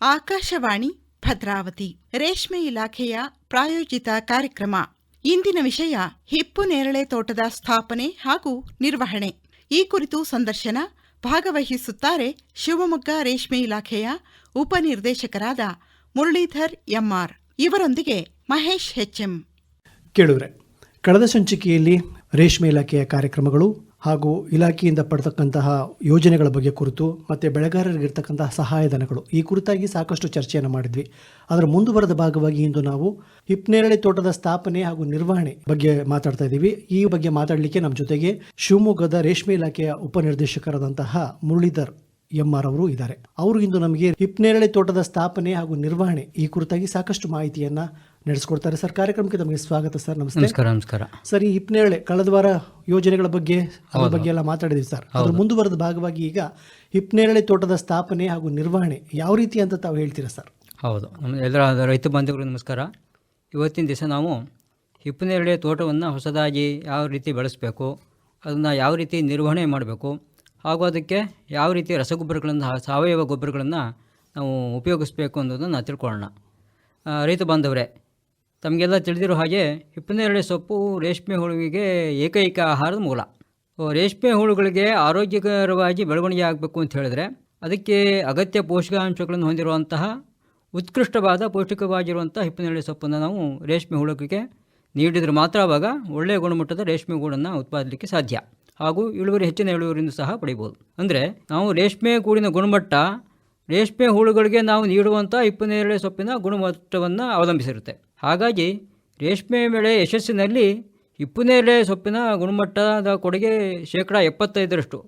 ಆಕಾಶವಾಣಿ ಭದ್ರಾವತಿ. ರೇಷ್ಮೆ ಇಲಾಖೆಯ ಪ್ರಾಯೋಜಿತ ಕಾರ್ಯಕ್ರಮ. ಇಂದಿನ ವಿಷಯ ಹಿಪ್ಪು ನೇರಳೆ ತೋಟದ ಸ್ಥಾಪನೆ ಹಾಗೂ ನಿರ್ವಹಣೆ. ಈ ಕುರಿತು ಸಂದರ್ಶನ ಭಾಗವಹಿಸುತ್ತಾರೆ ಶಿವಮೊಗ್ಗ ರೇಷ್ಮೆ ಇಲಾಖೆಯ ಉಪನಿರ್ದೇಶಕರಾದ ಮುರಳೀಧರ್ ಎಂಆರ್. ಇವರೊಂದಿಗೆ ಮಹೇಶ್ ಎಚ್ಎಂ. ಕೇಳಿದ್ರೆ, ಕಳೆದ ಸಂಚಿಕೆಯಲ್ಲಿ ರೇಷ್ಮೆ ಇಲಾಖೆಯ ಕಾರ್ಯಕ್ರಮಗಳು ಹಾಗೂ ಇಲಾಖೆಯಿಂದ ಪಡ್ತಕ್ಕಂತಹ ಯೋಜನೆಗಳ ಬಗ್ಗೆ ಕುರಿತು ಮತ್ತು ಬೆಳೆಗಾರರಿಗಿರ್ತಕ್ಕಂತಹ ಸಹಾಯಧನಗಳು. ಈ ಕುರಿತಾಗಿ ಸಾಕಷ್ಟು ಚರ್ಚೆಯನ್ನು ಮಾಡಿದ್ವಿ. ಅದರ ಮುಂದುವರೆದ ಭಾಗವಾಗಿ ಇಂದು ನಾವು ಹಿಪ್ನೇರಳೆ ತೋಟದ ಸ್ಥಾಪನೆ ಹಾಗೂ ನಿರ್ವಹಣೆ ಬಗ್ಗೆ ಮಾತಾಡ್ತಾ ಇದ್ದೀವಿ. ಈ ಬಗ್ಗೆ ಮಾತಾಡಲಿಕ್ಕೆ ನಮ್ಮ ಜೊತೆಗೆ ಶಿವಮೊಗ್ಗದ ರೇಷ್ಮೆ ಇಲಾಖೆಯ ಉಪನಿರ್ದೇಶಕರಾದಂತಹ ಮುರಳೀಧರ್ ಎಂ ಆರ್ ಅವರು ಇದ್ದಾರೆ. ಅವರು ಇಂದು ನಮಗೆ ಹಿಪ್ನೇರಳೆ ತೋಟದ ಸ್ಥಾಪನೆ ಹಾಗೂ ನಿರ್ವಹಣೆ ಈ ಕುರಿತಾಗಿ ಸಾಕಷ್ಟು ಮಾಹಿತಿಯನ್ನ ನಡೆಸ್ಕೊಡ್ತಾರೆ. ಸರ್ ಕಾರ್ಯಕ್ರಮಕ್ಕೆ ತಮಗೆ ಸ್ವಾಗತ ಸರ್. ನಮಸ್ತೆ. ನಮಸ್ಕಾರ ನಮಸ್ಕಾರ. ಸರ್ ಈ ಹಿಪ್ನೇರಳೆ ಕಳೆದ ವಾರ ಯೋಜನೆಗಳ ಬಗ್ಗೆ ಅದರ ಬಗ್ಗೆ ಎಲ್ಲ ಮಾತಾಡಿದ್ವಿ ಸರ್. ಅದ್ರ ಮುಂದುವರೆದ ಭಾಗವಾಗಿ ಈಗ ಹಿಪ್ನೇರಳೆ ತೋಟದ ಸ್ಥಾಪನೆ ಹಾಗೂ ನಿರ್ವಹಣೆ ಯಾವ ರೀತಿ ಅಂತ ತಾವು ಹೇಳ್ತೀರಾ ಸರ್? ಹೌದು. ನಮ್ಮ ಎಲ್ಲರ ರೈತ ಬಾಂಧವರು ನಮಸ್ಕಾರ. ಇವತ್ತಿನ ದಿವಸ ನಾವು ಹಿಪ್ಪನೇರಳೆ ತೋಟವನ್ನು ಹೊಸದಾಗಿ ಯಾವ ರೀತಿ ಬೆಳೆಸಬೇಕು ಅದನ್ನು ಯಾವ ರೀತಿ ನಿರ್ವಹಣೆ ಮಾಡಬೇಕು ಹಾಗೂ ಅದಕ್ಕೆ ಯಾವ ರೀತಿ ರಸಗೊಬ್ಬರಗಳನ್ನು ಸಾವಯವ ಗೊಬ್ಬರಗಳನ್ನು ನಾವು ಉಪಯೋಗಿಸಬೇಕು ಅನ್ನೋದನ್ನು ತಿಳ್ಕೊಳ್ಳೋಣ. ರೈತ ಬಾಂಧವರೇ ತಮಗೆಲ್ಲ ತಿಳಿದಿರೋ ಹಾಗೆ ಹಿಪ್ಪನೇರಳೆ ಸೊಪ್ಪು ರೇಷ್ಮೆ ಹುಳುವಿಗೆ ಏಕೈಕ ಆಹಾರದ ಮೂಲ. ರೇಷ್ಮೆ ಹುಳುಗಳಿಗೆ ಆರೋಗ್ಯಕರವಾಗಿ ಬೆಳವಣಿಗೆ ಆಗಬೇಕು ಅಂತ ಹೇಳಿದ್ರೆ ಅದಕ್ಕೆ ಅಗತ್ಯ ಪೋಷಕಾಂಶಗಳನ್ನು ಹೊಂದಿರುವಂತಹ ಉತ್ಕೃಷ್ಟವಾದ ಪೌಷ್ಟಿಕವಾಗಿರುವಂಥ ಹಿಪ್ಪನೇರಳೆ ಸೊಪ್ಪನ್ನು ನಾವು ರೇಷ್ಮೆ ಹುಳುಗಳಿಗೆ ನೀಡಿದರೆ ಮಾತ್ರ ಆವಾಗ ಒಳ್ಳೆಯ ಗುಣಮಟ್ಟದ ರೇಷ್ಮೆ ಗೂಡನ್ನು ಉತ್ಪಾದಿಸಲಿಕ್ಕೆ ಸಾಧ್ಯ. ಹಾಗೂ ಇಳುವರಿ ಹೆಚ್ಚಿನ ಇಳುವರಿಯನ್ನು ಸಹ ಪಡಿಬೋದು. ಅಂದರೆ ನಾವು ರೇಷ್ಮೆ ಗೂಡಿನ ಗುಣಮಟ್ಟ ರೇಷ್ಮೆ ಹುಳುಗಳಿಗೆ ನಾವು ನೀಡುವಂಥ ಹಿಪ್ಪನೇರಳೆ ಸೊಪ್ಪಿನ ಗುಣಮಟ್ಟವನ್ನು ಅವಲಂಬಿಸಿರುತ್ತೆ. ಹಾಗಾಗಿ ರೇಷ್ಮೆ ಬೆಳೆ ಯಶಸ್ಸಿನಲ್ಲಿ ಹಿಪ್ಪನೇರಳೆ ಸೊಪ್ಪಿನ ಗುಣಮಟ್ಟದ ಕೊಡುಗೆ ಶೇಕಡ ಎಪ್ಪತ್ತೈದರಷ್ಟು.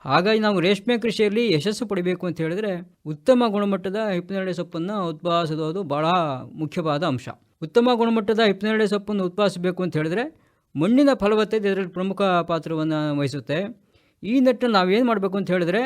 ಹಾಗಾಗಿ ನಾವು ರೇಷ್ಮೆ ಕೃಷಿಯಲ್ಲಿ ಯಶಸ್ಸು ಪಡಿಬೇಕು ಅಂತ ಹೇಳಿದ್ರೆ ಉತ್ತಮ ಗುಣಮಟ್ಟದ ಹಿಪ್ಪನೇರಳೆ ಸೊಪ್ಪನ್ನು ಉತ್ಪಾದಿಸೋದು ಬಹಳ ಮುಖ್ಯವಾದ ಅಂಶ. ಉತ್ತಮ ಗುಣಮಟ್ಟದ ಹಿಪ್ಪನೇರಳೆ ಸೊಪ್ಪನ್ನು ಉತ್ಪಾದಿಸಬೇಕು ಅಂತ ಹೇಳಿದ್ರೆ ಮಣ್ಣಿನ ಫಲವತ್ತತೆ ಇದರಲ್ಲಿ ಪ್ರಮುಖ ಪಾತ್ರವನ್ನು ವಹಿಸುತ್ತೆ. ಈ ನಿಟ್ಟಿನಲ್ಲಿ ನಾವೇನು ಮಾಡಬೇಕು ಅಂತ ಹೇಳಿದ್ರೆ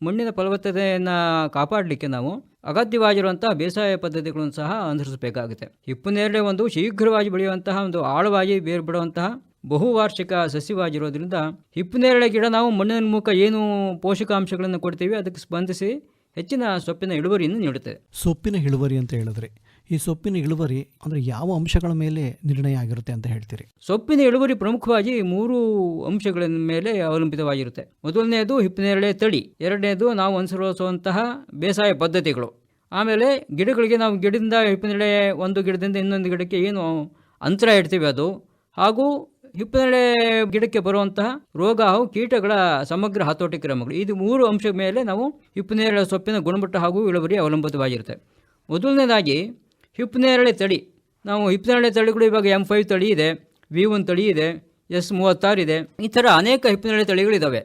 ಮಣ್ಣಿನ ಫಲವತ್ತತೆಯನ್ನು ಕಾಪಾಡಲಿಕ್ಕೆ ನಾವು ಅಗತ್ಯವಾಗಿರುವಂತಹ ಬೇಸಾಯ ಪದ್ಧತಿಗಳನ್ನು ಸಹ ಅನುಸರಿಸಬೇಕಾಗುತ್ತೆ. ಹಿಪ್ಪನೇರಳೆ ಒಂದು ಶೀಘ್ರವಾಗಿ ಬೆಳೆಯುವಂತಹ ಒಂದು ಆಳವಾಗಿ ಬೇರು ಬಿಡುವಂತಹ ಬಹುವಾರ್ಷಿಕ ಸಸ್ಯವಾಗಿರೋದ್ರಿಂದ ಹಿಪ್ಪನೇರಳೆ ಗಿಡ ನಾವು ಮಣ್ಣಿನ ಮೂಲಕ ಏನು ಪೋಷಕಾಂಶಗಳನ್ನು ಕೊಡ್ತೀವಿ ಅದಕ್ಕೆ ಸ್ಪಂದಿಸಿ ಹೆಚ್ಚಿನ ಸೊಪ್ಪಿನ ಇಳುವರಿಯನ್ನು ನೀಡುತ್ತದೆ ಸೊಪ್ಪಿನ ಇಳುವರಿ ಅಂತ ಹೇಳಿದ್ರೆ ಈ ಸೊಪ್ಪಿನ ಇಳುವರಿ ಅಂದರೆ ಯಾವ ಅಂಶಗಳ ಮೇಲೆ ನಿರ್ಣಯ ಆಗಿರುತ್ತೆ ಅಂತ ಹೇಳ್ತೀರಿ? ಸೊಪ್ಪಿನ ಇಳುವರಿ ಪ್ರಮುಖವಾಗಿ ಮೂರು ಅಂಶಗಳ ಮೇಲೆ ಅವಲಂಬಿತವಾಗಿರುತ್ತೆ. ಮೊದಲನೆಯದು ಹಿಪ್ಪನೇರಳೆ ತಳಿ, ಎರಡನೇದು ನಾವು ಅನುಸರಿಸುವಂತಹ ಬೇಸಾಯ ಪದ್ಧತಿಗಳು. ಆಮೇಲೆ ಗಿಡಗಳಿಗೆ ನಾವು ಗಿಡದಿಂದ ಹಿಪ್ಪನೇರಳೆ ಒಂದು ಗಿಡದಿಂದ ಇನ್ನೊಂದು ಗಿಡಕ್ಕೆ ಏನು ಅಂತರ ಇಡ್ತೀವಿ ಅದು. ಹಾಗೂ ಹಿಪ್ಪನೇರಳೆ ಗಿಡಕ್ಕೆ ಬರುವಂತಹ ರೋಗ ಹಾಗೂ ಕೀಟಗಳ ಸಮಗ್ರ ಹತೋಟಿ ಕ್ರಮಗಳು ಇದು ಮೂರು ಅಂಶದ ಮೇಲೆ ನಾವು ಹಿಪ್ಪನೇರಳೆ ಸೊಪ್ಪಿನ ಗುಣಮಟ್ಟ ಹಾಗೂ ಇಳುವರಿ ಅವಲಂಬಿತವಾಗಿರುತ್ತೆ. ಮೊದಲನೇದಾಗಿ ಹಿಪ್ಪನೇರಳೆ ತಳಿ. ನಾವು ಹಿಪ್ಪನೇರಳೆ ತಳಿಗಳು ಇವಾಗ ಎಂ ಫೈವ್ ತಳಿ ಇದೆ ವಿ ಒನ್ ತಳಿ ಇದೆ ಎಸ್ ಮೂವತ್ತಾರು ಇದೆ. ಈ ಥರ ಅನೇಕ ಹಿಪ್ಪನೇರಳೆ ತಳಿಗಳಿದ್ದಾವೆ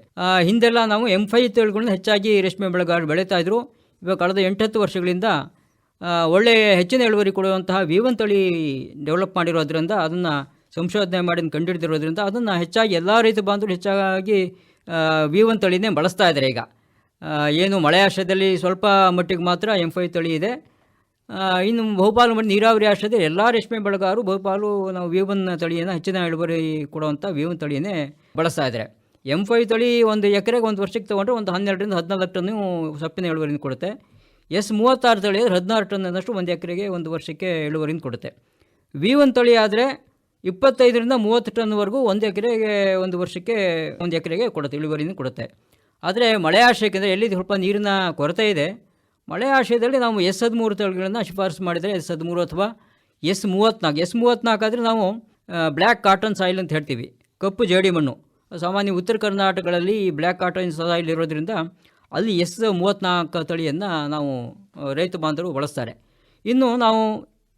ಹಿಂದೆಲ್ಲ ನಾವು ಎಂ ಫೈವ್ ತಳಿಗಳನ್ನ ಹೆಚ್ಚಾಗಿ ರೇಷ್ಮೆ ಬೆಳೆಗಾರರು ಬೆಳೀತಾ ಇದ್ದರು ಇವಾಗ ಕಳೆದ ಎಂಟತ್ತು ವರ್ಷಗಳಿಂದ ಒಳ್ಳೆಯ ಹೆಚ್ಚಿನ ಇಳುವರಿ ಕೊಡುವಂತಹ ವಿ ಒನ್ ತಳಿ ಡೆವಲಪ್ ಮಾಡಿರೋದ್ರಿಂದ, ಅದನ್ನು ಸಂಶೋಧನೆ ಮಾಡಿ ಕಂಡುಹಿಡಿದಿರೋದ್ರಿಂದ, ಅದನ್ನು ಹೆಚ್ಚಾಗಿ ಎಲ್ಲ ರೈತ ಬಾಂಧವರು ಹೆಚ್ಚಾಗಿ ವಿ ಒನ್ ತಳಿನೇ ಬಳಸ್ತಾ ಇದ್ದಾರೆ ಈಗ. ಏನು ಮಳೆ ಆಶ್ರಯದಲ್ಲಿ ಸ್ವಲ್ಪ ಮಟ್ಟಿಗೆ ಮಾತ್ರ ಎಂ ಫೈ ತಳಿ ಇದೆ. ಇನ್ನು ಬಹುಪಾಲು ಮಾಡಿ ನೀರಾವರಿ ಆಶ್ರಯದಲ್ಲಿ ಎಲ್ಲ ರೇಷ್ಮೆ ಬೆಳೆಗಾರರು ಬಹುಪಾಲು ನಾವು ವೇವನ್ ತಳಿಯನ್ನು ಹೆಚ್ಚಿನ ಇಳುವರಿ ಕೊಡುವಂಥ ವೇವನ್ ತಳಿಯನ್ನೇ ಬಳಸ್ತಾ ಇದ್ದಾರೆ. ಎಂ ಫೈವ್ ತಳಿ ಒಂದು ಎಕರೆಗೆ ಒಂದು ವರ್ಷಕ್ಕೆ ತೊಗೊಂಡ್ರೆ ಒಂದು ಹನ್ನೆರಡರಿಂದ ಹದಿನಾಲ್ಕು ಟನ್ನು ಸೊಪ್ಪಿನ ಇಳುವರಿನ ಕೊಡುತ್ತೆ. ಎಸ್ ಮೂವತ್ತಾರು ತಳಿ ಆದರೆ ಹದಿನಾರು ಅನ್ನಷ್ಟು ಒಂದು ಎಕರೆಗೆ ಒಂದು ವರ್ಷಕ್ಕೆ ಇಳುವರಿನ ಕೊಡುತ್ತೆ. ವಿ ಒನ್ ತಳಿ ಆದರೆ ಇಪ್ಪತ್ತೈದರಿಂದ ಮೂವತ್ತು ಟನ್ವರೆಗೂ ಒಂದು ಎಕರೆಗೆ ಒಂದು ವರ್ಷಕ್ಕೆ ಒಂದು ಎಕರೆಗೆ ಕೊಡುತ್ತೆ, ಇಳುವರಿನ ಕೊಡುತ್ತೆ. ಆದರೆ ಮಳೆ ಆಶ್ರಯಕ್ಕೆ ಅಂದರೆ ಎಲ್ಲಿ ಸ್ವಲ್ಪ ನೀರಿನ ಕೊರತೆ ಇದೆ. ಮಳೆ ಆಶ್ರಯದಲ್ಲಿ ನಾವು ಎಸ್ ಹದಿಮೂರು ತಳಿಗಳನ್ನು ಶಿಫಾರಸು ಮಾಡಿದರೆ ಎಸ್ ಹದಿಮೂರು ಅಥವಾ ಎಸ್ ಮೂವತ್ತ್ನಾಲ್ಕು. ಎಸ್ ಮೂವತ್ತ್ನಾಲ್ಕು ಆದರೆ ನಾವು ಬ್ಲ್ಯಾಕ್ ಕಾಟನ್ ಸಾಯಿಲ್ ಅಂತ ಹೇಳ್ತೀವಿ. ಕಪ್ಪು ಜೇಡಿ ಮಣ್ಣು. ಸಾಮಾನ್ಯ ಉತ್ತರ ಕರ್ನಾಟಕಗಳಲ್ಲಿ ಈ ಬ್ಲ್ಯಾಕ್ ಕಾಟನ್ ಸಾಯಿಲ್ ಇರೋದ್ರಿಂದ ಅಲ್ಲಿ ಎಸ್ ಮೂವತ್ತ್ನಾಲ್ಕು ತಳಿಯನ್ನು ನಾವು ರೈತ ಬಾಂಧವರು ಬಳಸ್ತಾರೆ. ಇನ್ನು ನಾವು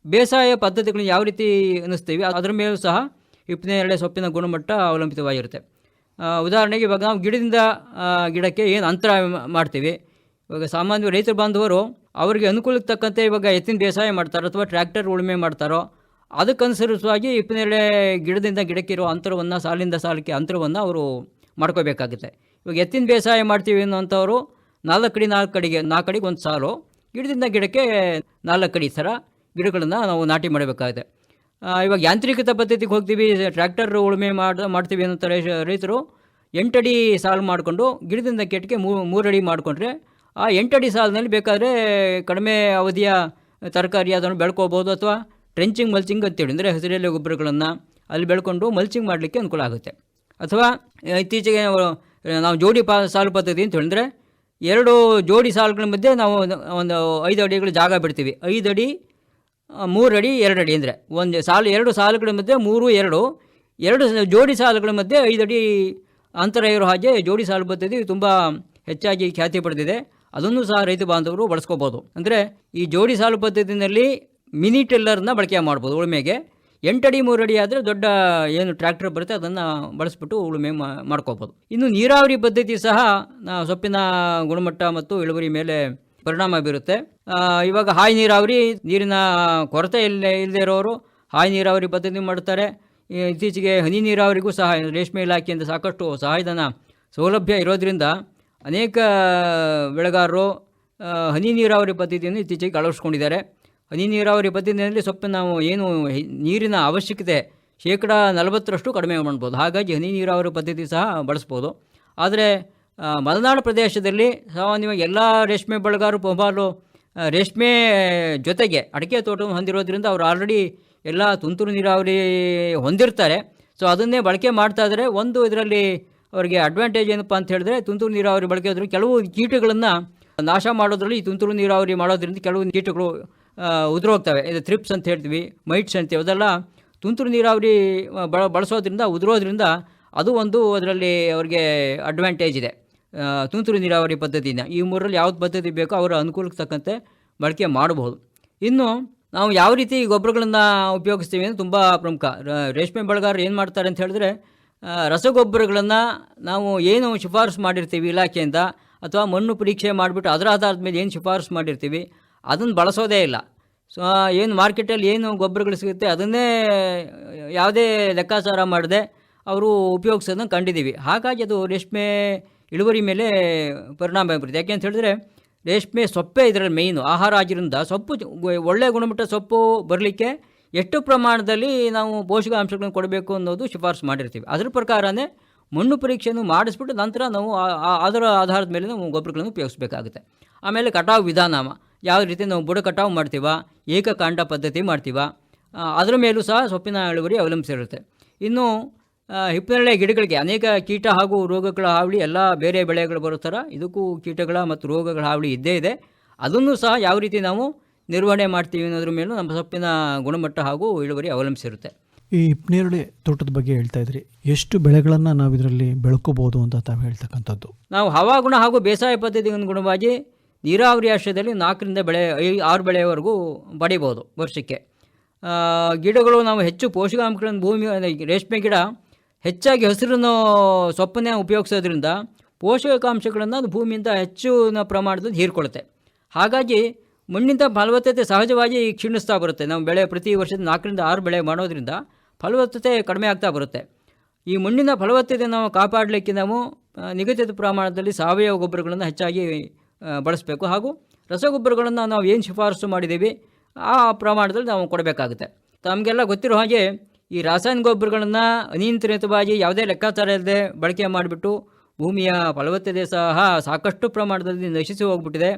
ಬೇಸಾಯ ಪದ್ಧತಿಗಳನ್ನ ಯಾವ ರೀತಿ ಅನ್ನಿಸ್ತೀವಿ, ಅದರ ಮೇಲೂ ಸಹ ಹಿಪ್ಪನೇರಳೆ ಸೊಪ್ಪಿನ ಗುಣಮಟ್ಟ ಅವಲಂಬಿತವಾಗಿರುತ್ತೆ. ಉದಾಹರಣೆಗೆ ಇವಾಗ ನಾವು ಗಿಡದಿಂದ ಗಿಡಕ್ಕೆ ಏನು ಅಂತರ ಮಾಡ್ತೀವಿ. ಇವಾಗ ಸಾಮಾನ್ಯ ರೈತರು ಬಾಂಧವರು ಅವರಿಗೆ ಅನುಕೂಲಕ್ಕೆ ತಕ್ಕಂತೆ ಇವಾಗ ಎತ್ತಿನ ಬೇಸಾಯ ಮಾಡ್ತಾರೋ ಅಥವಾ ಟ್ರ್ಯಾಕ್ಟರ್ ಉಳುಮೆ ಮಾಡ್ತಾರೋ ಅದಕ್ಕನುಸರಿಸುವಾಗಿ ಹಿಪ್ಪನೇರಳೆ ಗಿಡದಿಂದ ಗಿಡಕ್ಕೆ ಇರೋ ಅಂತರವನ್ನು ಸಾಲಿಂದ ಸಾಲಕ್ಕೆ ಅಂತರವನ್ನು ಅವರು ಮಾಡ್ಕೋಬೇಕಾಗುತ್ತೆ. ಇವಾಗ ಎತ್ತಿನ ಬೇಸಾಯ ಮಾಡ್ತೀವಿ ಅನ್ನೋಂಥವ್ರು ನಾಲ್ಕು ಅಡಿ, ನಾಲ್ಕು ಅಡಿಗೆ ನಾಲ್ಕು ಕಡೆಗೆ ಒಂದು ಸಾಲು ಗಿಡದಿಂದ ಗಿಡಕ್ಕೆ ನಾಲ್ಕು ಅಡಿ ಥರ ಗಿಡಗಳನ್ನು ನಾವು ನಾಟಿ ಮಾಡಬೇಕಾಗುತ್ತೆ. ಇವಾಗ ಯಾಂತ್ರಿಕತೆ ಪದ್ಧತಿಗೆ ಹೋಗ್ತೀವಿ, ಟ್ರ್ಯಾಕ್ಟರ್ ಉಳುಮೆ ಮಾಡ, ಮಾಡ್ತೀವಿ ಅನ್ನೋ ರೈತರು ಎಂಟಡಿ ಸಾಲು ಮಾಡಿಕೊಂಡು ಗಿಡದಿಂದ ಕೆಟ್ಟಿಗೆ ಮೂ, ಮೂರಡಿ ಮಾಡಿಕೊಂಡ್ರೆ ಆ ಎಂಟಡಿ ಸಾಲಿನಲ್ಲಿ ಬೇಕಾದರೆ ಕಡಿಮೆ ಅವಧಿಯ ತರಕಾರಿ ಅದನ್ನು ಬೆಳ್ಕೋಬೋದು ಅಥವಾ ಟ್ರೆಂಚಿಂಗ್ ಮಲ್ಚಿಂಗ್ ಅಂತೇಳಿ ಅಂದರೆ ಹಸಿರೆಲೆ ಗೊಬ್ಬರಗಳನ್ನು ಅಲ್ಲಿ ಬೆಳ್ಕೊಂಡು ಮಲ್ಚಿಂಗ್ ಮಾಡಲಿಕ್ಕೆ ಅನುಕೂಲ ಆಗುತ್ತೆ. ಅಥವಾ ಇತ್ತೀಚೆಗೆ ನಾವು ಜೋಡಿ ಪಾ, ಸಾಲು ಪದ್ಧತಿ ಅಂತ ಹೇಳಿದ್ರೆ, ಎರಡು ಜೋಡಿ ಸಾಲುಗಳ ಮಧ್ಯೆ ನಾವು ಒಂದು- ಐದು ಅಡಿಗಳು ಜಾಗ ಬಿಡ್ತೀವಿ. ಐದು ಅಡಿ, ಮೂರು ಅಡಿ, ಎರಡು ಅಡಿ ಅಂದರೆ ಒಂದು ಸಾಲು, ಎರಡು ಸಾಲುಗಳ ಮಧ್ಯೆ ಮೂರು, ಎರಡು ಎರಡು ಜೋಡಿ ಸಾಲುಗಳ ಮಧ್ಯೆ ಐದು ಅಡಿ ಅಂತರ ಇರೋ ಹಾಗೆ ಜೋಡಿ ಸಾಲು ಪದ್ಧತಿ ತುಂಬ ಹೆಚ್ಚಾಗಿ ಖ್ಯಾತಿ ಪಡೆದಿದೆ. ಅದನ್ನು ಸಹ ರೈತ ಬಾಂಧವರು ಬಳಸ್ಕೋಬೋದು. ಅಂದರೆ ಈ ಜೋಡಿ ಸಾಲು ಪದ್ಧತಿನಲ್ಲಿ ಮಿನಿ ಟಿಲ್ಲರ್ನ ಬಳಕೆ ಮಾಡ್ಬೋದು ಉಳುಮೆಗೆ. ಎಂಟಡಿ ಮೂರಡಿ ಆದರೆ ದೊಡ್ಡ ಏನು ಟ್ರ್ಯಾಕ್ಟರ್ ಬರುತ್ತೆ ಅದನ್ನು ಬಳಸ್ಬಿಟ್ಟು ಉಳುಮೆ ಮಾಡ್ಕೋಬೋದು. ಇನ್ನು ನೀರಾವರಿ ಪದ್ಧತಿ ಸಹ ಸೊಪ್ಪಿನ ಗುಣಮಟ್ಟ ಮತ್ತು ಇಳುವರಿ ಮೇಲೆ ಪರಿಣಾಮ ಬೀರುತ್ತೆ. ಇವಾಗ ಹಾಯ್ ನೀರಾವರಿ, ನೀರಿನ ಕೊರತೆ ಇಲ್ಲ ಇಲ್ಲದೆ ಇರೋರು ಹಾಯ್ ನೀರಾವರಿ ಪದ್ಧತಿ ಮಾಡ್ತಾರೆ. ಇತ್ತೀಚೆಗೆ ಹನಿ ನೀರಾವರಿಗೂ ಸಹ ರೇಷ್ಮೆ ಇಲಾಖೆಯಿಂದ ಸಾಕಷ್ಟು ಸಹಾಯಧನ ಸೌಲಭ್ಯ ಇರೋದ್ರಿಂದ ಅನೇಕ ಬೆಳೆಗಾರರು ಹನಿ ನೀರಾವರಿ ಪದ್ಧತಿಯನ್ನು ಇತ್ತೀಚೆಗೆ ಅಳವಡಿಸ್ಕೊಂಡಿದ್ದಾರೆ. ಹನಿ ನೀರಾವರಿ ಪದ್ಧತಿಯಲ್ಲಿ ಸ್ವಲ್ಪ ನಾವು ಏನು ನೀರಿನ ಅವಶ್ಯಕತೆ ಶೇಕಡ ನಲವತ್ತರಷ್ಟು ಕಡಿಮೆ ಮಾಡ್ಬೋದು. ಹಾಗಾಗಿ ಹನಿ ನೀರಾವರಿ ಪದ್ಧತಿ ಸಹ ಬಳಸ್ಬೋದು. ಆದರೆ ಮಲೆನಾಡು ಪ್ರದೇಶದಲ್ಲಿ ಸಾಮಾನ್ಯವಾಗಿ ಎಲ್ಲ ರೇಷ್ಮೆ ಬೆಳೆಗಾರರು ಬಹುಪಾಲು ರೇಷ್ಮೆ ಜೊತೆಗೆ ಅಡಿಕೆ ತೋಟವನ್ನು ಹೊಂದಿರೋದ್ರಿಂದ ಅವರು ಆಲ್ರೆಡಿ ಎಲ್ಲ ತುಂತುರು ನೀರಾವರಿ ಹೊಂದಿರ್ತಾರೆ. ಸೊ ಅದನ್ನೇ ಬಳಕೆ ಮಾಡ್ತಾ ಇದ್ದರೆ. ಒಂದು ಇದರಲ್ಲಿ ಅವರಿಗೆ ಅಡ್ವಾಂಟೇಜ್ ಏನಪ್ಪ ಅಂತ ಹೇಳಿದ್ರೆ, ತುಂತುರು ನೀರಾವರಿ ಬಳಕೆ ಆದರೂ ಕೆಲವು ಕೀಟಗಳನ್ನು ನಾಶ ಮಾಡೋದ್ರಲ್ಲಿ ತುಂತುರು ನೀರಾವರಿ ಮಾಡೋದ್ರಿಂದ ಕೆಲವು ಕೀಟಗಳು ಉದುರೋಗ್ತವೆ. ಇದು ಥ್ರಿಪ್ಸ್ ಅಂತ ಹೇಳ್ತೀವಿ ಮೈಟ್ಸ್ ಅಂತೀವಿ. ಅದೆಲ್ಲ ತುಂತುರು ನೀರಾವರಿ ಬಳ, ಬಳಸೋದ್ರಿಂದ, ಉದುರೋದ್ರಿಂದ ಅದು ಒಂದು ಅದರಲ್ಲಿ ಅವರಿಗೆ ಅಡ್ವಾಂಟೇಜ್ ಇದೆ. ತುಂತುರು ನೀರಾವರಿ ಪದ್ಧತಿನ. ಈ ಮೂರಲ್ಲಿ ಯಾವ್ದು ಪದ್ಧತಿ ಬೇಕೋ ಅವರ ಅನುಕೂಲಕ್ಕೆ ತಕ್ಕಂತೆ ಬಳಕೆ ಮಾಡಬಹುದು. ಇನ್ನು ನಾವು ಯಾವ ರೀತಿ ಗೊಬ್ಬರಗಳನ್ನು ಉಪಯೋಗಿಸ್ತೀವಿ ಅಂದರೆ ತುಂಬ ಪ್ರಮುಖ. ರೇಷ್ಮೆ ಬೆಳೆಗಾರರು ಏನು ಮಾಡ್ತಾರೆ ಅಂತ ಹೇಳಿದ್ರೆ ರಸಗೊಬ್ಬರಗಳನ್ನು ನಾವು ಏನು ಶಿಫಾರಸು ಮಾಡಿರ್ತೀವಿ ಇಲಾಖೆಯಿಂದ ಅಥವಾ ಮಣ್ಣು ಪರೀಕ್ಷೆ ಮಾಡಿಬಿಟ್ಟು ಅದರ ಆಧಾರದ ಮೇಲೆ ಏನು ಶಿಫಾರಸು ಮಾಡಿರ್ತೀವಿ, ಅದನ್ನು ಬಳಸೋದೇ ಇಲ್ಲ. ಸೊ ಏನು ಮಾರ್ಕೆಟಲ್ಲಿ ಏನು ಗೊಬ್ಬರಗಳು ಸಿಗುತ್ತೆ ಅದನ್ನೇ, ಯಾವುದೇ ಲೆಕ್ಕಾಚಾರ ಮಾಡದೆ ಅವರು ಉಪಯೋಗಿಸೋದನ್ನು ಕಂಡಿದ್ದೀವಿ. ಹಾಗಾಗಿ ಅದು ರೇಷ್ಮೆ ಇಳುವರಿ ಮೇಲೆ ಪರಿಣಾಮ ಬೀರುತ್ತೆ. ಯಾಕೆ ಅಂತ ಹೇಳಿದ್ರೆ, ರೇಷ್ಮೆ ಸೊಪ್ಪೆ ಇದರಲ್ಲಿ ಮೇಯ್ನು ಆಹಾರ ಆಗಿರೋದ್ರಿಂದ ಸೊಪ್ಪು ಒಳ್ಳೆಯ ಗುಣಮಟ್ಟ ಸೊಪ್ಪು ಬರಲಿಕ್ಕೆ ಎಷ್ಟು ಪ್ರಮಾಣದಲ್ಲಿ ನಾವು ಪೋಷಕಾಂಶಗಳನ್ನು ಕೊಡಬೇಕು ಅನ್ನೋದು ಶಿಫಾರಸು ಮಾಡಿರ್ತೀವಿ. ಅದ್ರ ಪ್ರಕಾರನೇ ಮಣ್ಣು ಪರೀಕ್ಷೆಯನ್ನು ಮಾಡಿಸ್ಬಿಟ್ಟು ನಂತರ ನಾವು ಅದರ ಆಧಾರದ ಮೇಲೆ ನಾವು ಗೊಬ್ಬರಗಳನ್ನು ಉಪಯೋಗಿಸಬೇಕಾಗುತ್ತೆ. ಆಮೇಲೆ ಕಟಾವು ವಿಧಾನ ಯಾವ ರೀತಿ ನಾವು ಬುಡ ಕಟಾವು ಮಾಡ್ತೀವ ಏಕಕಾಂಡ ಪದ್ಧತಿ ಮಾಡ್ತೀವ ಅದರ ಮೇಲೂ ಸಹ ಸೊಪ್ಪಿನ ಇಳುವರಿ ಅವಲಂಬಿಸಿರುತ್ತೆ. ಇನ್ನು ಆ, ಹಿಪ್ಪನೇರಳೆ ಗಿಡಗಳಿಗೆ ಅನೇಕ ಕೀಟ ಹಾಗೂ ರೋಗಗಳ ಹಾವಳಿ ಎಲ್ಲ ಬೇರೆ ಬೆಳೆಗಳು ಬರೋ ಥರ ಇದಕ್ಕೂ ಕೀಟಗಳ ಮತ್ತು ರೋಗಗಳ ಹಾವಳಿ ಇದ್ದೇ ಇದೆ. ಅದನ್ನು ಸಹ ಯಾವ ರೀತಿ ನಾವು ನಿರ್ವಹಣೆ ಮಾಡ್ತೀವಿ ಅನ್ನೋದ್ರ ಮೇಲೂ ನಮ್ಮ ಸೊಪ್ಪಿನ ಗುಣಮಟ್ಟ ಹಾಗೂ ಇಳುವರಿ ಅವಲಂಬಿಸಿರುತ್ತೆ. ಈ ಹಿಪ್ನೇರಳೆ ತೋಟದ ಬಗ್ಗೆ ಹೇಳ್ತಾ ಇದ್ರಿ. ಎಷ್ಟು ಬೆಳೆಗಳನ್ನು ನಾವು ಇದರಲ್ಲಿ ಬೆಳ್ಕೋಬಹುದು ಅಂತ ತಾವು ಹೇಳ್ತಕ್ಕಂಥದ್ದು? ನಾವು ಹವಾಗುಣ ಹಾಗೂ ಬೇಸಾಯ ಪದ್ಧತಿ ಅನುಗುಣವಾಗಿ ನೀರಾವರಿ ಆಶ್ರಯದಲ್ಲಿ ನಾಲ್ಕರಿಂದ ಬೆಳೆ ಐ ಆರು ಬೆಳೆಯವರೆಗೂ ಪಡಿಬೋದು ವರ್ಷಕ್ಕೆ. ಗಿಡಗಳು ನಾವು ಹೆಚ್ಚು ಪೋಷಕಾಂಶಗಳನ್ನು ಭೂಮಿ ರೇಷ್ಮೆ ಗಿಡ ಹೆಚ್ಚಾಗಿ ಹಸಿರನ್ನು ಸೊಪ್ಪನ್ನೇ ಉಪಯೋಗಿಸೋದ್ರಿಂದ ಪೋಷಕಾಂಶಗಳನ್ನು ಅದು ಭೂಮಿಯಿಂದ ಹೆಚ್ಚಿನ ಪ್ರಮಾಣದಲ್ಲಿ ಹೀರ್ಕೊಳ್ಳುತ್ತೆ. ಹಾಗಾಗಿ ಮಣ್ಣಿನ ಫಲವತ್ತತೆ ಸಹಜವಾಗಿ ಕ್ಷೀಣಿಸ್ತಾ ಬರುತ್ತೆ. ನಾವು ಬೆಳೆ ಪ್ರತಿ ವರ್ಷದ ನಾಲ್ಕರಿಂದ ಆರು ಬೆಳೆ ಮಾಡೋದ್ರಿಂದ ಫಲವತ್ತತೆ ಕಡಿಮೆ ಆಗ್ತಾ ಬರುತ್ತೆ. ಈ ಮಣ್ಣಿನ ಫಲವತ್ತತೆ ನಾವು ಕಾಪಾಡಲಿಕ್ಕೆ ನಾವು ನಿಗದಿತ ಪ್ರಮಾಣದಲ್ಲಿ ಸಾವಯವ ಗೊಬ್ಬರಗಳನ್ನು ಹೆಚ್ಚಾಗಿ ಬಳಸಬೇಕು. ಹಾಗೂ ರಸಗೊಬ್ಬರಗಳನ್ನು ನಾವು ಏನು ಶಿಫಾರಸು ಮಾಡಿದ್ದೀವಿ, ಆ ಪ್ರಮಾಣದಲ್ಲಿ ನಾವು ಕೊಡಬೇಕಾಗುತ್ತೆ. ತಮಗೆಲ್ಲ ಗೊತ್ತಿರೋ ಹಾಗೆ ಈ ರಾಸಾಯನಿಕ ಗೊಬ್ಬರಗಳನ್ನು ಅನಿಯಂತ್ರಿತವಾಗಿ ಯಾವುದೇ ಲೆಕ್ಕಾಚಾರ ಇಲ್ಲದೆ ಬಳಕೆ ಮಾಡಿಬಿಟ್ಟು ಭೂಮಿಯ ಫಲವತ್ತತೆ ಸಹ ಸಾಕಷ್ಟು ಪ್ರಮಾಣದಲ್ಲಿ ನಶಿಸಿ ಹೋಗ್ಬಿಟ್ಟಿದೆ.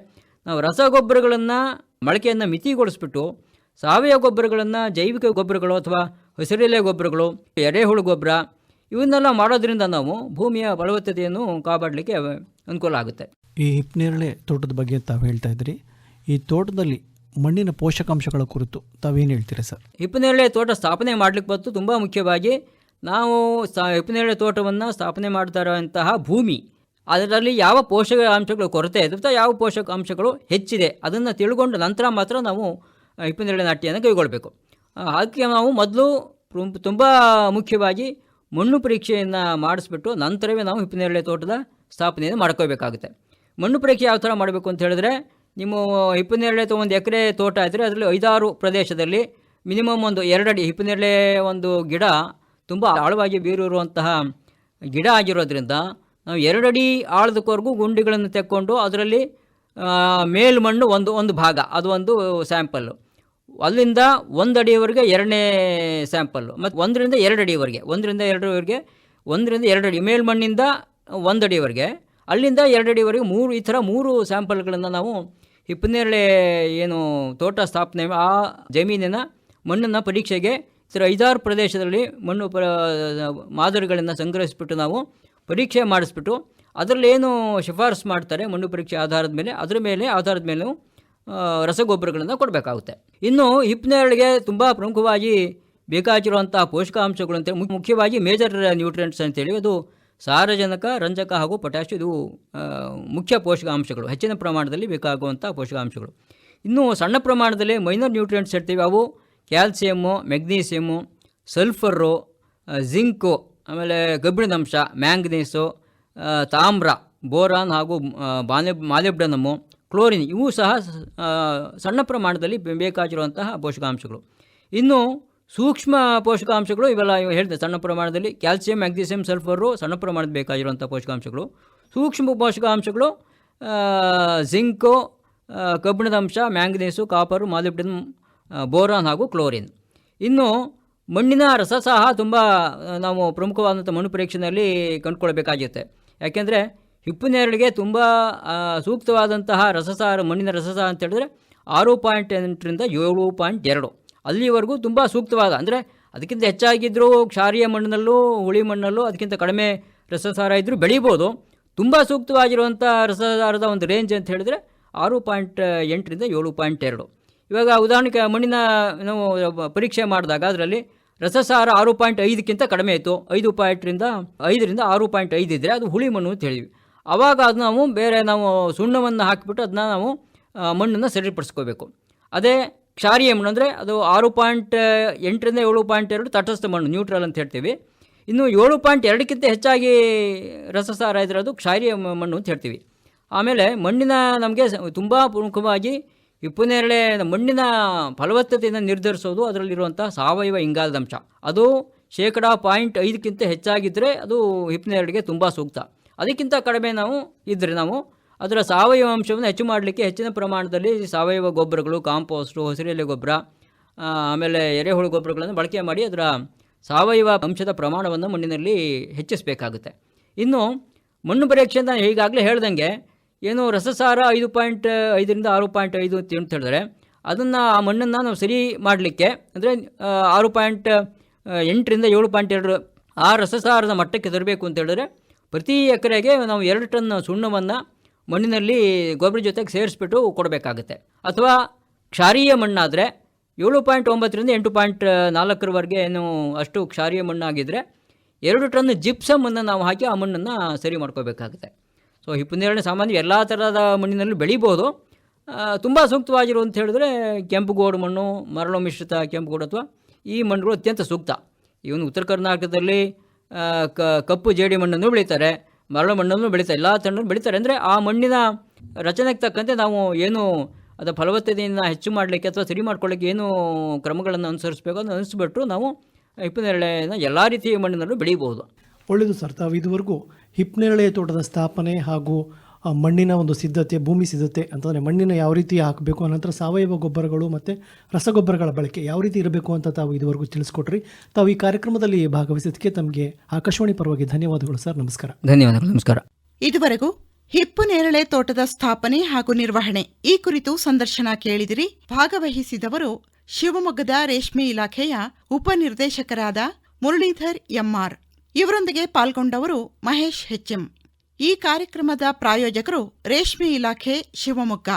ನಾವು ರಸಗೊಬ್ಬರಗಳನ್ನು ಬಳಕೆಯನ್ನು ಮಿತಿಗೊಳಿಸ್ಬಿಟ್ಟು ಸಾವಯವ ಗೊಬ್ಬರಗಳನ್ನು ಜೈವಿಕ ಗೊಬ್ಬರಗಳು ಅಥವಾ ಹಸಿರೆಲೆ ಗೊಬ್ಬರಗಳು ಎರೆಹುಳು ಗೊಬ್ಬರ ಇವನ್ನೆಲ್ಲ ಮಾಡೋದ್ರಿಂದ ನಾವು ಭೂಮಿಯ ಫಲವತ್ತತೆಯನ್ನು ಕಾಪಾಡಲಿಕ್ಕೆ ಅನುಕೂಲ ಆಗುತ್ತೆ. ಈ ಹಿಪ್ನೇರಳೆ ತೋಟದ ಬಗ್ಗೆ ತಾವು ಹೇಳ್ತಾ ಇದ್ರಿ. ಈ ತೋಟದಲ್ಲಿ ಮಣ್ಣಿನ ಪೋಷಕಾಂಶಗಳ ಕುರಿತು ತಾವೇನು ಹೇಳ್ತೀರಾ ಸರ್? ಹಿಪ್ಪನೇರಳೆ ತೋಟ ಸ್ಥಾಪನೆ ಮಾಡಲಿಕ್ಕೆ ಬಂತು. ತುಂಬ ಮುಖ್ಯವಾಗಿ ನಾವು ಸಾ ಹಿಪ್ಪನೇರಳೆ ತೋಟವನ್ನು ಸ್ಥಾಪನೆ ಮಾಡ್ತಾ ಇರುವಂತಹ ಭೂಮಿ ಅದರಲ್ಲಿ ಯಾವ ಪೋಷಕಾಂಶಗಳು ಕೊರತೆ ಅಥವಾ ಯಾವ ಪೋಷಕಾಂಶಗಳು ಹೆಚ್ಚಿದೆ ಅದನ್ನು ತಿಳ್ಕೊಂಡು ನಂತರ ಮಾತ್ರ ನಾವು ಆ, ನಾಟಿಯನ್ನು ಕೈಗೊಳ್ಳಬೇಕು. ಅದಕ್ಕೆ ನಾವು ಮೊದಲು ತುಂಬ ಮುಖ್ಯವಾಗಿ ಮಣ್ಣು ಪರೀಕ್ಷೆಯನ್ನು ಮಾಡಿಸ್ಬಿಟ್ಟು ನಂತರವೇ ನಾವು ಹಿಪ್ಪನೇರಳೆ ತೋಟದ ಸ್ಥಾಪನೆಯನ್ನು ಮಾಡ್ಕೋಬೇಕಾಗುತ್ತೆ ಮಣ್ಣು ಪರೀಕ್ಷೆ ಯಾವ ಥರ ಮಾಡಬೇಕು ಅಂತ ಹೇಳಿದ್ರೆ ನಿಮ್ಮ ಹಿಪ್ಪನೇರಳೆ ಒಂದು ಎಕರೆ ತೋಟ ಇದ್ದರೆ ಅದರಲ್ಲಿ ಐದಾರು ಪ್ರದೇಶದಲ್ಲಿ ಮಿನಿಮಮ್ ಒಂದು ಎರಡಡಿ ಹಿಪ್ಪನೇರಳೆ ಒಂದು ಗಿಡ ತುಂಬ ಆಳವಾಗಿ ಬೀರಿರುವಂತಹ ಗಿಡ ಆಗಿರೋದ್ರಿಂದ ಎರಡಡಿ ಆಳದಕ್ಕವರೆಗೂ ಗುಂಡಿಗಳನ್ನು ತೆಕ್ಕೊಂಡು ಅದರಲ್ಲಿ ಮೇಲ್ಮಣ್ಣು ಒಂದು ಒಂದು ಭಾಗ, ಅದು ಒಂದು ಸ್ಯಾಂಪಲ್ಲು. ಅಲ್ಲಿಂದ ಒಂದು ಅಡಿಯವರೆಗೆ ಎರಡನೇ ಸ್ಯಾಂಪಲ್ಲು ಮತ್ತು ಒಂದರಿಂದ ಎರಡು ಅಡಿಯವರೆಗೆ ಒಂದರಿಂದ ಎರಡರವರೆಗೆ, ಒಂದರಿಂದ ಎರಡು ಅಡಿ ಮೇಲ್ಮಣ್ಣಿಂದ ಒಂದು ಅಡಿಯವರೆಗೆ ಅಲ್ಲಿಂದ ಎರಡು ಅಡಿವರೆಗೆ ಮೂರು, ಈ ಥರ ಮೂರು ಸ್ಯಾಂಪಲ್ಗಳನ್ನು ನಾವು ಹಿಪ್ಪನೇರಳೆ ಏನು ತೋಟ ಸ್ಥಾಪನೆ, ಆ ಜಮೀನಿನ ಮಣ್ಣನ್ನು ಪರೀಕ್ಷೆಗೆ, ಈ ಥರ ಐದಾರು ಪ್ರದೇಶದಲ್ಲಿ ಮಣ್ಣು ಪ, ಮಾದರಿಗಳನ್ನು ಸಂಗ್ರಹಿಸಿಬಿಟ್ಟು ನಾವು ಪರೀಕ್ಷೆ ಮಾಡಿಸ್ಬಿಟ್ಟು ಅದರಲ್ಲಿ ಏನು ಶಿಫಾರಸು ಮಾಡ್ತಾರೆ ಮಣ್ಣು ಪರೀಕ್ಷೆ ಆಧಾರದ ಮೇಲೆ, ಅದರ ಮೇಲೆ, ಆಧಾರದ ಮೇಲೆ ರಸಗೊಬ್ಬರಗಳನ್ನು ಕೊಡಬೇಕಾಗುತ್ತೆ. ಇನ್ನು ಹಿಪ್ನೇರಳಿಗೆ ತುಂಬ ಪ್ರಮುಖವಾಗಿ ಬೇಕಾಗಿರುವಂಥ ಪೋಷಕಾಂಶಗಳು ಅಂತೇಳಿ ಮುಖ್ಯವಾಗಿ ಮೇಜರ್ ನ್ಯೂಟ್ರಿಯೆಂಟ್ಸ್ ಅಂತೇಳಿ ಅದು ಸಾರಜನಕ, ರಂಜಕ ಹಾಗೂ ಪೊಟ್ಯಾಶ್ ಇದು ಮುಖ್ಯ ಪೋಷಕಾಂಶಗಳು, ಹೆಚ್ಚಿನ ಪ್ರಮಾಣದಲ್ಲಿ ಬೇಕಾಗುವಂಥ ಪೋಷಕಾಂಶಗಳು. ಇನ್ನು ಸಣ್ಣ ಪ್ರಮಾಣದಲ್ಲಿ ಮೈನರ್ ನ್ಯೂಟ್ರಿಯೆಂಟ್ಸ್ ಇರ್ತೀವಿ ಅವು, ಕ್ಯಾಲ್ಸಿಯಮ್ಮು, ಮೆಗ್ನೀಸಿಯಮ್ಮು, ಸಲ್ಫರು ಜಿಂಕು ಆಮೇಲೆ ಕಬ್ಬಿಣದಂಶ ಮ್ಯಾಂಗನೀಸು ತಾಮ್ರ ಬೋರಾನ್ ಹಾಗೂ ಆ, ಬಾನೆ ಮಾಲಿಬ್ಡನಮ್ಮು ಕ್ಲೋರಿನ್ ಇವು ಸಹ ಸಣ್ಣ ಪ್ರಮಾಣದಲ್ಲಿ ಬೇಕಾಗಿರುವಂತಹ ಪೋಷಕಾಂಶಗಳು. ಇನ್ನು ಸೂಕ್ಷ್ಮ ಪೋಷಕಾಂಶಗಳು ಇವೆಲ್ಲ ಹೇಳಿದೆ ಸಣ್ಣ ಪ್ರಮಾಣದಲ್ಲಿ ಕ್ಯಾಲ್ಸಿಯಂ ಮ್ಯಾಗ್ನೀಸಿಯಂ ಸಲ್ಫರು ಸಣ್ಣ ಪ್ರಮಾಣದ ಬೇಕಾಗಿರುವಂಥ ಪೋಷಕಾಂಶಗಳು. ಸೂಕ್ಷ್ಮ ಪೋಷಕಾಂಶಗಳು ಜಿಂಕು ಕಬ್ಬಿಣದ ಅಂಶ ಮ್ಯಾಂಗನೀಸು ಕಾಪರು ಮಾಲಿಬ್ಡನ್ ಬೋರಾನ್ ಹಾಗೂ ಕ್ಲೋರಿನ್. ಇನ್ನು ಮಣ್ಣಿನ ರಸ ಸಹ ತುಂಬ ನಾವು ಪ್ರಮುಖವಾದಂಥ ಮಣ್ಣು ಪರೀಕ್ಷೆಯಲ್ಲಿ ಕಂಡುಕೊಳ್ಬೇಕಾಗಿರುತ್ತೆ ಯಾಕೆಂದರೆ ಹಿಪ್ಪುನೇರಳಿಗೆ ತುಂಬ ಆ, ಸೂಕ್ತವಾದಂತಹ ರಸಸಾರ ಮಣ್ಣಿನ ರಸಸಾರ ಅಂತ ಹೇಳಿದ್ರೆ ಆರು ಪಾಯಿಂಟ್ ಎಂಟರಿಂದ ಏಳು ಪಾಯಿಂಟ್ ಎರಡು. ಅಲ್ಲಿವರೆಗೂ ತುಂಬ ಸೂಕ್ತವಾದ ಅಂದರೆ ಅದಕ್ಕಿಂತ ಹೆಚ್ಚಾಗಿದ್ದರೂ ಕ್ಷಾರೀಯ ಮಣ್ಣಿನಲ್ಲೂ ಹುಳಿ ಮಣ್ಣಲ್ಲೂ ಅದಕ್ಕಿಂತ ಕಡಿಮೆ ರಸಸಾರ ಇದ್ದರೂ ಬೆಳೀಬೋದು. ತುಂಬ ಸೂಕ್ತವಾಗಿರುವಂಥ ರಸಸಾರದ ಒಂದು ರೇಂಜ್ ಅಂತ ಹೇಳಿದ್ರೆ ಆರು ಪಾಯಿಂಟ್ ಎಂಟರಿಂದ ಏಳು ಪಾಯಿಂಟ್ ಎರಡು. ಇವಾಗ ಉದಾಹರಣೆಗೆ ಮಣ್ಣಿನ ನಾವು ಪರೀಕ್ಷೆ ಮಾಡಿದಾಗ ಅದರಲ್ಲಿ ರಸಸಾರ ಆರು ಪಾಯಿಂಟ್ ಐದಕ್ಕಿಂತ ಕಡಿಮೆ ಇತ್ತು ಐದು ಪಾಯಿಂಟ್ರಿಂದ ಐದರಿಂದ ಆರು ಪಾಯಿಂಟ್ ಐದು ಇದ್ದರೆ ಅದು ಹುಳಿ ಮಣ್ಣು ಅಂತ ಹೇಳಿದ್ವಿ. ಆವಾಗ ಅದು ನಾವು ಬೇರೆ ನಾವು ಸುಣ್ಣವನ್ನು ಹಾಕಿಬಿಟ್ಟು ಅದನ್ನ ನಾವು ಮಣ್ಣನ್ನು ಸರಿಪಡಿಸ್ಕೋಬೇಕು. ಅದೇ ಕ್ಷಾರಿಯ ಮಣ್ಣು ಅಂದರೆ ಅದು ಆರು ಪಾಯಿಂಟ್ ಎಂಟರಿಂದ ಏಳು ಪಾಯಿಂಟ್ ಎರಡು ತಟಸ್ಥ ಮಣ್ಣು ನ್ಯೂಟ್ರಲ್ ಅಂತ ಹೇಳ್ತೀವಿ. ಇನ್ನು ಏಳು ಪಾಯಿಂಟ್ ಎರಡಕ್ಕಿಂತ ಹೆಚ್ಚಾಗಿ ರಸಸಾರ ಇದ್ರೆ ಅದು ಕ್ಷಾರಿಯ ಮಣ್ಣು ಅಂತ ಹೇಳ್ತೀವಿ. ಆಮೇಲೆ ಮಣ್ಣಿನ ನಮಗೆ ತುಂಬ ಪ್ರಮುಖವಾಗಿ ಹಿಪ್ಪುನೇರಳೆ ಮಣ್ಣಿನ ಫಲವತ್ತತೆಯನ್ನು ನಿರ್ಧರಿಸೋದು ಅದರಲ್ಲಿರುವಂಥ ಸಾವಯವ ಇಂಗಾಲದ ಅಂಶ ಅದು ಶೇಕಡಾ ಪಾಯಿಂಟ್ ಐದಕ್ಕಿಂತ ಹೆಚ್ಚಾಗಿದ್ದರೆ ಅದು ಹಿಪ್ಪನೇರಳೆಗೆ ತುಂಬ ಸೂಕ್ತ. ಅದಕ್ಕಿಂತ ಕಡಿಮೆ ನಾವು ಇದ್ದರೆ ನಾವು ಅದರ ಸಾವಯವ ಅಂಶವನ್ನು ಹೆಚ್ಚು ಮಾಡಲಿಕ್ಕೆ ಹೆಚ್ಚಿನ ಪ್ರಮಾಣದಲ್ಲಿ ಸಾವಯವ ಗೊಬ್ಬರಗಳು, ಕಾಂಪೋಸ್ಟು, ಹಸಿರೆಲೆ ಗೊಬ್ಬರ ಆಮೇಲೆ ಎರೆಹುಳು ಗೊಬ್ಬರಗಳನ್ನು ಬಳಕೆ ಮಾಡಿ ಅದರ ಸಾವಯವ ಅಂಶದ ಪ್ರಮಾಣವನ್ನು ಮಣ್ಣಿನಲ್ಲಿ ಹೆಚ್ಚಿಸಬೇಕಾಗುತ್ತೆ. ಇನ್ನು ಮಣ್ಣು ಪರೀಕ್ಷೆ ನಾನು ಈಗಾಗಲೇ ಹೇಳ್ದಂಗೆ ಏನು ರಸಸಾರ ಐದು ಪಾಯಿಂಟ್ ಐದರಿಂದ ಆರು ಪಾಯಿಂಟ್ ಐದು ಅಂತ ಹೇಳಿದ್ರೆ ಅದನ್ನು ಆ ಮಣ್ಣನ್ನು ನಾವು ಸರಿ ಮಾಡಲಿಕ್ಕೆ, ಅಂದರೆ ಆರು ಪಾಯಿಂಟ್ ಎಂಟರಿಂದ ಏಳು ಪಾಯಿಂಟ್ ಎರಡು ಆ ರಸಸಾರದ ಮಟ್ಟಕ್ಕೆ ತರಬೇಕು ಅಂತ ಹೇಳಿದ್ರೆ, ಪ್ರತಿ ಎಕರೆಗೆ ನಾವು ಎರಡು ಟನ್ ಸುಣ್ಣವನ್ನು ಮಣ್ಣಿನಲ್ಲಿ ಗೊಬ್ಬರ ಜೊತೆಗೆ ಸೇರಿಸ್ಬಿಟ್ಟು ಕೊಡಬೇಕಾಗುತ್ತೆ. ಅಥವಾ ಕ್ಷಾರೀಯ ಮಣ್ಣಾದರೆ ಏಳು ಪಾಯಿಂಟ್ ಒಂಬತ್ತರಿಂದ ಎಂಟು ಪಾಯಿಂಟ್ ನಾಲ್ಕರವರೆಗೆ ಏನು ಅಷ್ಟು ಕ್ಷಾರೀಯ ಮಣ್ಣಾಗಿದ್ದರೆ ಎರಡು ಟನ್ ಜಿಪ್ಸಮನ್ನು ನಾವು ಹಾಕಿ ಆ ಮಣ್ಣನ್ನು ಸರಿ ಮಾಡ್ಕೋಬೇಕಾಗುತ್ತೆ ಸೊ ಹಿಪ್ಪನೇರಳೆ ಸಾಮಾನ್ಯ ಎಲ್ಲ ಥರದ ಮಣ್ಣಿನಲ್ಲೂ ಬೆಳಿಬೋದು. ತುಂಬ ಸೂಕ್ತವಾಗಿರು ಅಂತ ಹೇಳಿದ್ರೆ ಕೆಂಪುಗೋಡು ಮಣ್ಣು, ಮರಳು ಮಿಶ್ರಿತ ಕೆಂಪುಗೋಡು ಅಥವಾ ಈ ಮಣ್ಣುಗಳು ಅತ್ಯಂತ ಸೂಕ್ತ. ಇವನು ಉತ್ತರ ಕರ್ನಾಟಕದಲ್ಲಿ ಕ- ಕಪ್ಪು ಜೇಡಿ ಮಣ್ಣನ್ನು ಬೆಳೀತಾರೆ, ಮರಳು ಮಣ್ಣನ್ನು ಬೆಳೀತಾರೆ, ಎಲ್ಲ ತಣ್ಣನ್ನು ಬೆಳೀತಾರೆ. ಅಂದರೆ ಆ ಮಣ್ಣಿನ ರಚನೆಗೆ ತಕ್ಕಂತೆ ನಾವು ಏನು ಅದರ ಫಲವತ್ತತೆಯನ್ನು ಹೆಚ್ಚು ಮಾಡಲಿಕ್ಕೆ ಅಥವಾ ಸರಿ ಮಾಡ್ಕೊಳ್ಳಿಕ್ಕೆ ಏನು ಕ್ರಮಗಳನ್ನು ಅನುಸರಿಸಬೇಕು ಅದನ್ನು ಅನಿಸ್ಬಿಟ್ಟು ನಾವು ಹಿಪ್ಪನೇರಳೆನ ಎಲ್ಲ ರೀತಿಯ ಮಣ್ಣಿನಲ್ಲೂ ಬೆಳೀಬೋದು ಒಳ್ಳೆಯದು ಸರ್. ತಾವು ಇದುವರೆಗೂ ಹಿಪ್ನೇರಳೆ ತೋಟದ ಸ್ಥಾಪನೆ ಹಾಗೂ ಮಣ್ಣಿನ ಒಂದು ಸಿದ್ಧತೆ ಭೂಮಿ ಸಿದ್ಧತೆ ಅಂತಂದರೆ ಮಣ್ಣಿನ ಯಾವ ರೀತಿ ಹಾಕಬೇಕು ಅನಂತರ ಸಾವಯವ ಗೊಬ್ಬರಗಳು ಮತ್ತು ರಸಗೊಬ್ಬರಗಳ ಬಳಕೆ ಯಾವ ರೀತಿ ಇರಬೇಕು ಅಂತ ತಾವು ಇದುವರೆಗೂ ತಿಳಿಸ್ಕೊಟ್ರಿ. ತಾವು ಈ ಕಾರ್ಯಕ್ರಮದಲ್ಲಿ ಭಾಗವಹಿಸಿದ್ದಕ್ಕೆ ತಮಗೆ ಆಕಾಶವಾಣಿ ಪರವಾಗಿ ಧನ್ಯವಾದಗಳು ಸರ್. ನಮಸ್ಕಾರ. ಧನ್ಯವಾದಗಳು. ನಮಸ್ಕಾರ. ಇದುವರೆಗೂ ಹಿಪ್ಪು ನೇರಳೆ ತೋಟದ ಸ್ಥಾಪನೆ ಹಾಗೂ ನಿರ್ವಹಣೆ ಈ ಕುರಿತು ಸಂದರ್ಶನ ಕೇಳಿದಿರಿ. ಭಾಗವಹಿಸಿದವರು ಶಿವಮೊಗ್ಗದ ರೇಷ್ಮೆ ಇಲಾಖೆಯ ಉಪನಿರ್ದೇಶಕರಾದ ಮುರಳೀಧರ್ ಎಂಆರ್ ಇವರೊಂದಿಗೆ ಪಾಲ್ಗೊಂಡವರು ಮಹೇಶ್ ಹೆಚ್ಎಂ. ಈ ಕಾರ್ಯಕ್ರಮದ ಪ್ರಾಯೋಜಕರು ರೇಷ್ಮೆ ಇಲಾಖೆ ಶಿವಮೊಗ್ಗ.